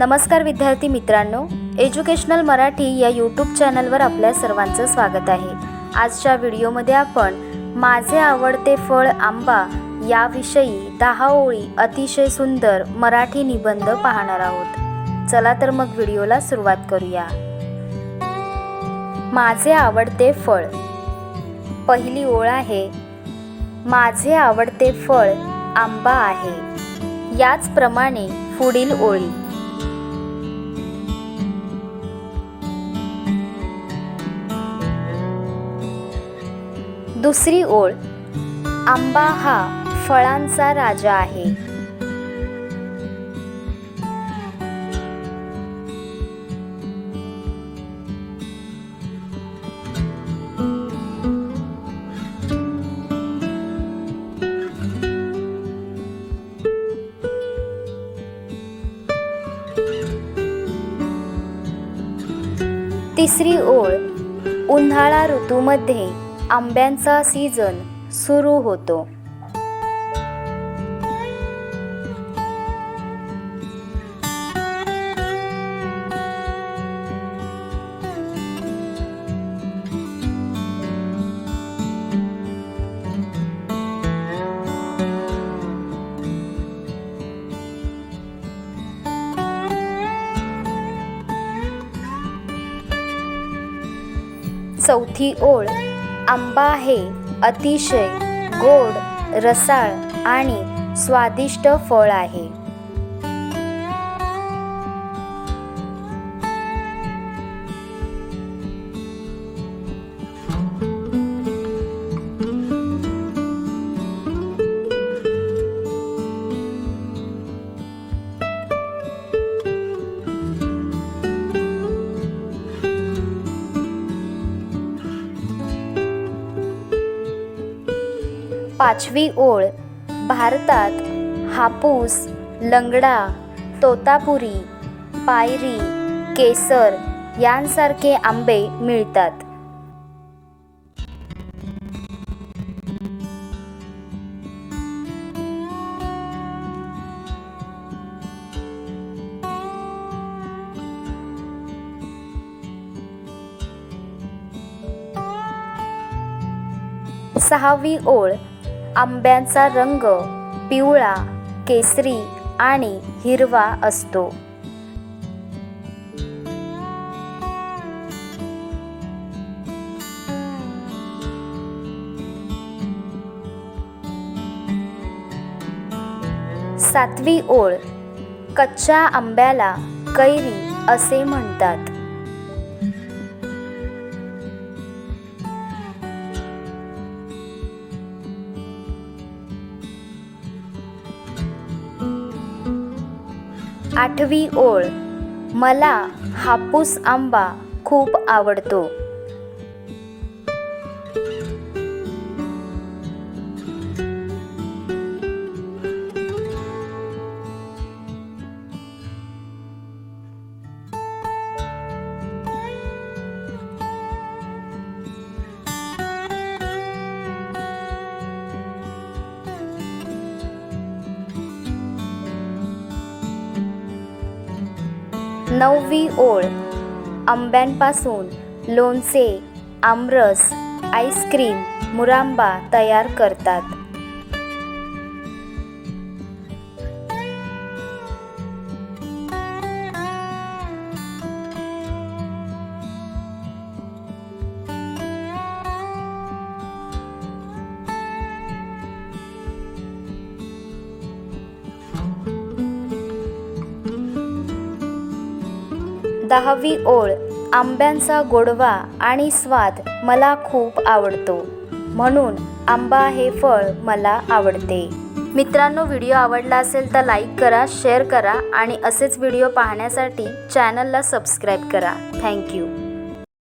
नमस्कार विद्यार्थी मित्रांनो एज्युकेशनल मराठी या यूट्यूब चॅनलवर आपल्या सर्वांचं स्वागत आहे. आजच्या व्हिडिओमध्ये आपण माझे आवडते फळ आंबा याविषयी दहा ओळी अतिशय सुंदर मराठी निबंध पाहणार आहोत. चला तर मग व्हिडिओला सुरुवात करूया. माझे आवडते फळ. पहिली ओळ आहे माझे आवडते फळ आंबा आहे. याचप्रमाणे पुढील ओळी दुसरी ओळ आंबा हा फळांचा राजा आहे. तिसरी ओळ उन्हाळा ऋतूमध्ये. आंब्यांचा सीझन सुरू होतो. चौथी ओळ आंबा हे अतिशय गोड रसाळ आणि स्वादिष्ट फळ आहे. पाचवी ओळ. भारतात हापूस लंगडा तोतापुरी पायरी केसर यांसारखे आंबे मिळतात. सहावी ओळ. आंब्यांचा रंग पिवळा केसरी आणि हिरवा असतो. सातवी ओळ कच्च्या आंब्याला कैरी असे म्हणतात. आठवी ओळ. मला हापूस आंबा खूप आवडतो. नववी ओळ. आंब्यांपासून लोणचे आमरस आईस्क्रीम मुरांबा तयार करतात. दहावी ओळ आंब्यांचा गोडवा आणि स्वाद मला खूप आवडतो. म्हणून आंबा हे फळ मला आवडते. मित्रांनो व्हिडिओ आवडला असेल तर लाईक करा शेअर करा आणि असेच व्हिडिओ पाहण्यासाठी चॅनलला सबस्क्राईब करा. थँक्यू.